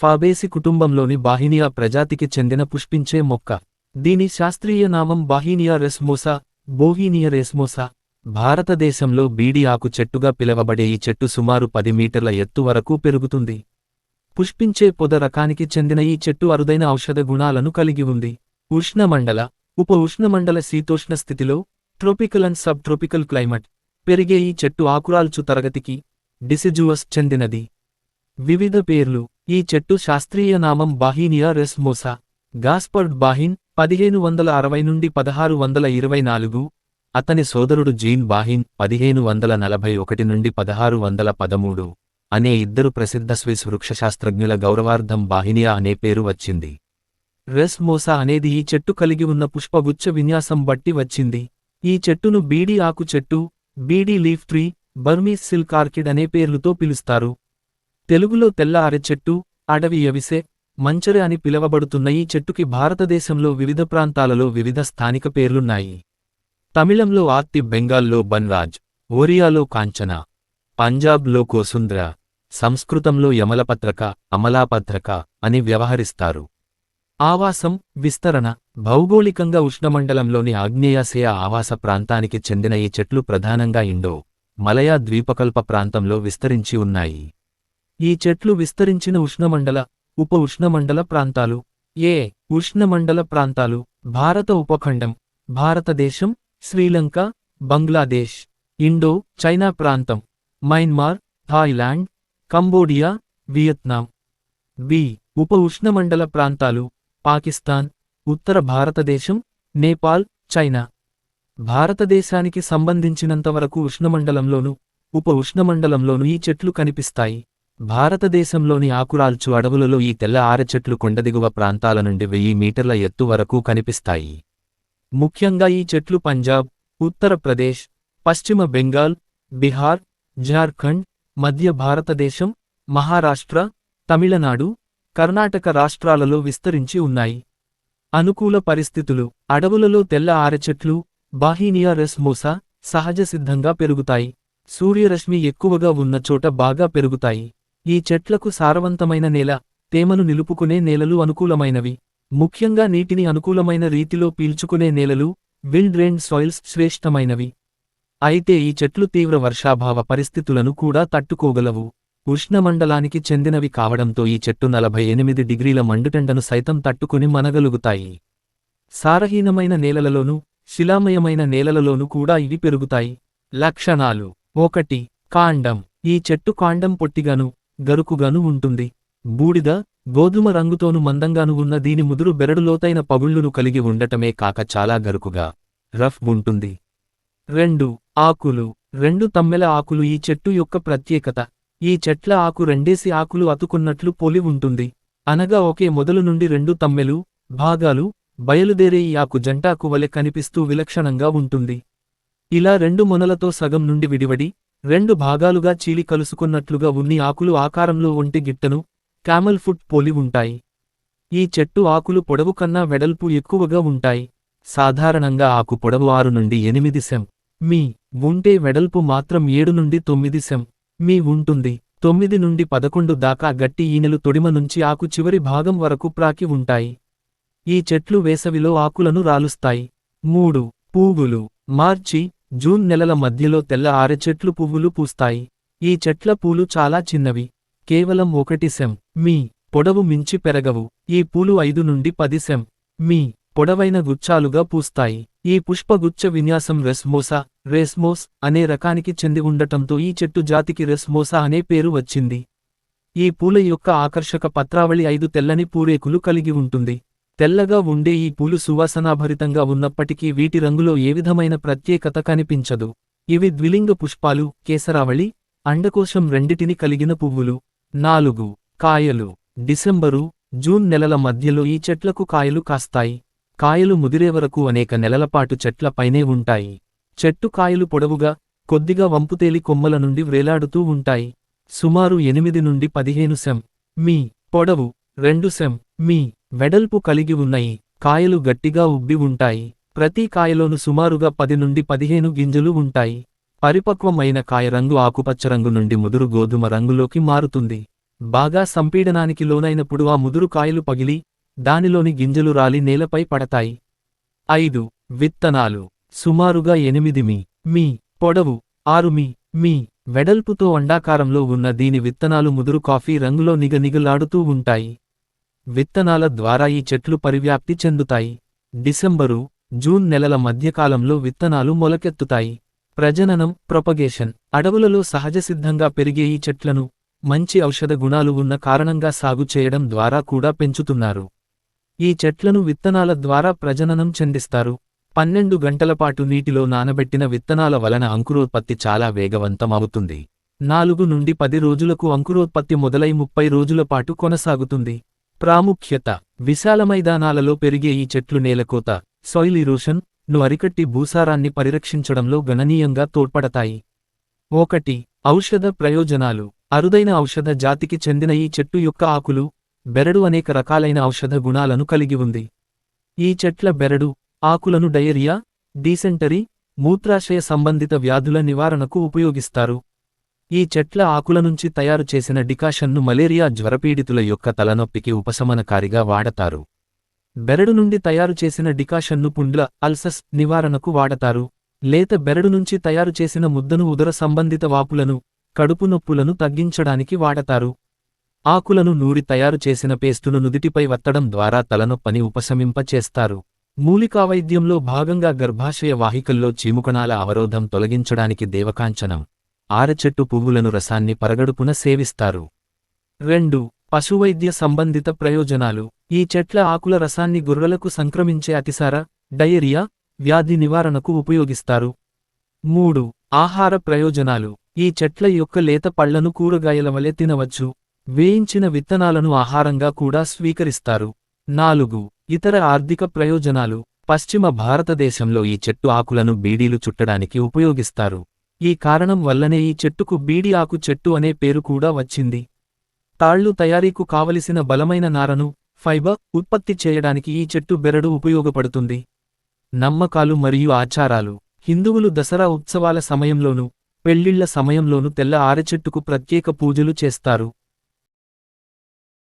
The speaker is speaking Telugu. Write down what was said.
ఫాబేసి కుటుంబంలోని బాహినియా ప్రజాతికి చెందిన పుష్పించే మొక్క. దీని శాస్త్రీయ నామం బాహినియా రెస్మోసా బోహీనియా రెస్మోసా. భారతదేశంలో బీడి ఆకు చెట్టుగా పిలవబడే ఈ చెట్టు సుమారు పది మీటర్ల ఎత్తు వరకు పెరుగుతుంది. పుష్పించే పొద రకానికి చెందిన ఈ చెట్టు అరుదైన ఔషధ గుణాలను కలిగి ఉంది. ఉష్ణమండల ఉప ఉష్ణమండల శీతోష్ణ స్థితిలో tropical and subtropical climate. పెరిగే ఈ చెట్టు ఆకురాల్చు తరగతికి డిసిజువస్ చెందినది. వివిధ పేర్లు. ఈ చెట్టు శాస్త్రీయ నామం బాహీనియా రెస్మోసా గాస్పర్డ్ బాహిన్ పదిహేను వందల అరవై నుండి పదహారు వందల ఇరవై నాలుగు. అతని సోదరుడు జీన్ బాహిన్ పదిహేను వందల నలభై ఒకటి నుండి పదహారు వందల పదమూడు. అనే ఇద్దరు ప్రసిద్ధ స్విస్ వృక్షశాస్త్రజ్ఞుల గౌరవార్థం బాహినియా అనే పేరు వచ్చింది. రెస్మోసా అనేది ఈ చెట్టు కలిగి ఉన్న పుష్పగుచ్చ విన్యాసం బట్టి వచ్చింది. ఈ చెట్టును బీడీ ఆకు చెట్టు beedi leaf tree Burmese silk orchid అనే పేర్లుతో పిలుస్తారు. తెలుగులో తెల్ల అరచెట్టు అడవి ఎవిసే మంచరి అని పిలవబడుతున్న ఈ చెట్టుకి భారతదేశంలో వివిధ ప్రాంతాలలో వివిధ స్థానిక పేర్లున్నాయి. తమిళంలో ఆర్తి బెంగాల్లో బన్రాజ్ ఒరియాలో కాంచన పంజాబ్లో కోసుంద్ర సంస్కృతంలో యమలపత్రక అమలాపత్రక అని వ్యవహరిస్తారు. ఆవాసం విస్తరణ భౌగోళికంగా ఉష్ణమండలంలోని ఆగ్నేయాసియ ఆవాస ప్రాంతానికి చెందిన ఈ చెట్లు ప్రధానంగా ఇండో మలయా ద్వీపకల్ప ప్రాంతంలో విస్తరించి ఉన్నాయి. ఈ చెట్లు విస్తరించిన ఉష్ణమండల ఉప ఉష్ణమండల ప్రాంతాలు. ఏ ఉష్ణమండల ప్రాంతాలు? భారత ఉపఖండం భారతదేశం శ్రీలంక బంగ్లాదేశ్ ఇండో చైనా ప్రాంతం Myanmar Thailand Cambodia Vietnam. B ఉప ఉష్ణమండల ప్రాంతాలు. పాకిస్తాన్ ఉత్తర భారతదేశం నేపాల్ చైనా. భారతదేశానికి సంబంధించినంతవరకు ఉష్ణమండలంలోను ఉప ఉష్ణమండలంలోనూ ఈ చెట్లు కనిపిస్తాయి. భారతదేశంలోని ఆకురాల్చు అడవులలో ఈ తెల్ల ఆరచెట్లు కొండదిగువ ప్రాంతాల నుండి వెయ్యి మీటర్ల ఎత్తు వరకు కనిపిస్తాయి. ముఖ్యంగా ఈ చెట్లు పంజాబ్ ఉత్తరప్రదేశ్ పశ్చిమ బెంగాల్ బీహార్ జార్ఖండ్ మధ్య భారతదేశం మహారాష్ట్ర తమిళనాడు కర్ణాటక రాష్ట్రాలలో విస్తరించి ఉన్నాయి. అనుకూల పరిస్థితులు. అడవులలో తెల్ల ఆరచెట్లు బాహీనియా రెస్మోసా సహజ సిద్ధంగా పెరుగుతాయి. సూర్యరశ్మి ఎక్కువగా ఉన్న చోట బాగా పెరుగుతాయి. ఈ చెట్లకు సారవంతమైన నేల తేమను నిలుపుకునే నేలలు అనుకూలమైనవి. ముఖ్యంగా నీటిని అనుకూలమైన రీతిలో పీల్చుకునే నేలలు విల్ డ్రైన్ సాయిల్స్ శ్రేష్టమైనవి. అయితే ఈ చెట్లు తీవ్ర వర్షాభావ పరిస్థితులను కూడా తట్టుకోగలవు. ఉష్ణమండలానికి చెందినవి కావడంతో ఈ చెట్టు నలభై ఎనిమిది డిగ్రీల మండుటెండను సైతం తట్టుకుని మనగలుగుతాయి. సారహీనమైన నేలలలోనూ శిలామయమైన నేలలలోనూ కూడా ఇవి పెరుగుతాయి. లక్షణాలు. ఒకటి. కాండం. ఈ చెట్టు కాండం పొట్టిగాను గరుకుగాను ఉంటుంది. బూడిద గోధుమ రంగుతోను మందంగాను ఉన్న దీని ముదురు బెరడు లోతైన పగుళ్ళును కలిగి ఉండటమే కాక చాలా గరుకుగా రఫ్ ఉంటుంది. రెండు ఆకులు. రెండు తమ్మెల ఆకులు ఈ చెట్టు యొక్క ప్రత్యేకత. ఈ చెట్ల ఆకు రెండేసి ఆకులు అతుకున్నట్లు పోలి ఉంటుంది. అనగా ఒకే మొదలు నుండి రెండు తమ్మెలు భాగాలు బయలుదేరే ఈ ఆకు జంటాకు వలె కనిపిస్తూ విలక్షణంగా ఉంటుంది. ఇలా రెండు మొనలతో సగం నుండి విడివడి రెండు భాగాలుగా చీలి కలుసుకున్నట్లుగా ఉన్ని ఆకులు ఆకారంలో ఒంటి గిట్టను క్యామల్ ఫుట్ పోలి ఉంటాయి. ఈ చెట్టు ఆకులు పొడవు కన్నా వెడల్పు ఎక్కువగా ఉంటాయి. సాధారణంగా ఆకు పొడవు ఆరు నుండి ఎనిమిది సెం. మీ ఉంటే వెడల్పు మాత్రం ఏడు నుండి తొమ్మిది సెం. మీ ఉంటుంది తొమ్మిది నుండి పదకొండు దాకా గట్టి ఈనెలు తొడిమ నుంచి ఆకు చివరి భాగం వరకు ప్రాకి ఉంటాయి. ఈ చెట్లు వేసవిలో ఆకులను రాలుస్తాయి. మూడు. పూవులు మార్చి జూన్ నెలల మధ్యలో తెల్ల ఆరెచెట్లు పువ్వులు పూస్తాయి. ఈ చెట్ల పూలు చాలా చిన్నవి. కేవలం ఒకటి సెం. మీ పొడవు మించి పెరగవు. ఈ పూలు ఐదు నుండి పది సెం. మీ పొడవైన గుచ్చాలుగా పూస్తాయి. ఈ పుష్పగుచ్చ విన్యాసం రెస్మోసా రెస్మోస్ అనే రకానికి చెంది ఉండటంతో ఈ చెట్టు జాతికి రెస్మోసా అనే పేరు వచ్చింది. ఈ పూల యొక్క ఆకర్షక పత్రావళి ఐదు తెల్లని పూరేకులు కలిగి ఉంటుంది. తెల్లగా ఉండే ఈ పూలు సువాసనాభరితంగా ఉన్నప్పటికీ వీటి రంగులో ఏ విధమైన ప్రత్యేకత కనిపించదు. ఇవి ద్విలింగ పుష్పాలు కేసరావళి అండకోశం రెండిటిని కలిగిన పువ్వులు. నాలుగు కాయలు. డిసెంబరు జూన్ నెలల మధ్యలో ఈ చెట్లకు కాయలు కాస్తాయి. కాయలు ముదిరే వరకు అనేక నెలలపాటు చెట్లపైనే ఉంటాయి. చెట్టు కాయలు పొడవుగా కొద్దిగా వంపుతేలి కొమ్మల నుండి వ్రేలాడుతూ ఉంటాయి. సుమారు ఎనిమిది నుండి పదిహేను సెం. మీ. పొడవు రెండు సెం. మీ. వెడల్పు కలిగి ఉన్నాయి కాయలు గట్టిగా ఉబ్బి ఉంటాయి. ప్రతి కాయలోను సుమారుగా పది నుండి పదిహేను గింజలు ఉంటాయి. పరిపక్వమైన కాయ రంగు ఆకుపచ్చ రంగు నుండి ముదురు గోధుమ రంగులోకి మారుతుంది. బాగా సంపీడనానికి లోనైనప్పుడు ఆ ముదురు కాయలు పగిలి దానిలోని గింజలు రాలి నేలపై పడతాయి. ఐదు. విత్తనాలు. సుమారుగా ఎనిమిది మీ మీ పొడవు ఆరు మీ మీ వెడల్పుతో అండాకారంలో ఉన్న దీని విత్తనాలు ముదురు కాఫీ రంగులో నిగనిగలాడుతూ ఉంటాయి. విత్తనాల ద్వారా ఈ చెట్లు పరివ్యాప్తి చెందుతాయి. డిసెంబరు జూన్ నెలల మధ్యకాలంలో విత్తనాలు మొలకెత్తుతాయి. ప్రజననం ప్రొపగేషన్ అడవులలో సహజసిద్ధంగా పెరిగే ఈ చెట్లను మంచి ఔషధ గుణాలు ఉన్న కారణంగా సాగు చేయడం ద్వారా కూడా పెంచుతున్నారు. ఈ చెట్లను విత్తనాల ద్వారా ప్రజననం చెందిస్తారు. పన్నెండు గంటలపాటు నీటిలో నానబెట్టిన విత్తనాల వలన అంకురోత్పత్తి చాలా వేగవంతం అవుతుంది నాలుగు నుండి పది రోజులకు అంకురోత్పత్తి మొదలై ముప్పై రోజులపాటు కొనసాగుతుంది. ప్రాముఖ్యత. విశాల మైదానాలలో పెరిగే ఈ చెట్లు నేలకోత సాయిల్ ఇరోషన్ను అరికట్టి భూసారాన్ని పరిరక్షించడంలో గణనీయంగా తోడ్పడతాయి. ఒకటి ఔషధ ప్రయోజనాలు. అరుదైన ఔషధ జాతికి చెందిన ఈ చెట్టు యొక్క ఆకులు బెరడు అనేక రకాలైన ఔషధ గుణాలను కలిగి ఉంది. ఈ చెట్ల బెరడు ఆకులను డయేరియా డీసెంటరీ మూత్రాశయ సంబంధిత వ్యాధుల నివారణకు ఉపయోగిస్తారు. ఈ చెట్ల ఆకుల నుంచి తయారు చేసిన డికాషన్ను మలేరియా జ్వరపీడితుల యొక్క తలనొప్పికి ఉపశమనకారిగా వాడతారు. బెరడు నుండి తయారు చేసిన డికాషన్ను పుండ్ల అల్సస్ నివారణకు వాడతారు. లేత బెరడు నుంచి తయారు చేసిన ముద్దను ఉదర సంబంధిత వాపులను కడుపు నొప్పులను తగ్గించడానికి వాడతారు. ఆకులను నూరి తయారు చేసిన పేస్టును నుదిటిపై వత్తడం ద్వారా తలనొప్పని ఉపశమింపచేస్తారు. మూలికావైద్యంలో భాగంగా గర్భాశయ వాహికల్లో చీముకణాల అవరోధం తొలగించడానికి దేవకాంచనం. ఆరచెట్టు పువ్వులను రసాన్ని పరగడుపున సేవిస్తారు. రెండు పశువైద్య సంబంధిత ప్రయోజనాలు. ఈ చెట్ల ఆకుల రసాన్ని గుర్రలకు సంక్రమించే అతిసార డయేరియా వ్యాధి నివారణకు ఉపయోగిస్తారు. మూడు ఆహార ప్రయోజనాలు. ఈ చెట్ల యొక్క లేత పళ్ళను కూరగాయల వలె తినవచ్చు. వేయించిన విత్తనాలను ఆహారంగా కూడా స్వీకరిస్తారు. నాలుగు ఇతర ఆర్థిక ప్రయోజనాలు. పశ్చిమ భారతదేశంలో ఈ చెట్టు ఆకులను బీడీలు చుట్టడానికి ఉపయోగిస్తారు. ఈ కారణం వల్లనే ఈ చెట్టుకు బీడి ఆకు చెట్టు అనే పేరు కూడా వచ్చింది. తాళ్ళు తయారీకు కావలసిన బలమైన నారను ఫైబర్ ఉత్పత్తి చేయడానికి ఈ చెట్టు బెరడు ఉపయోగపడుతుంది. నమ్మకాలు మరియు ఆచారాలు. హిందువులు దసరా ఉత్సవాల సమయంలోనూ పెళ్ళిళ్ళ సమయంలోనూ తెల్ల ఆరచెట్టుకు ప్రత్యేక పూజలు చేస్తారు.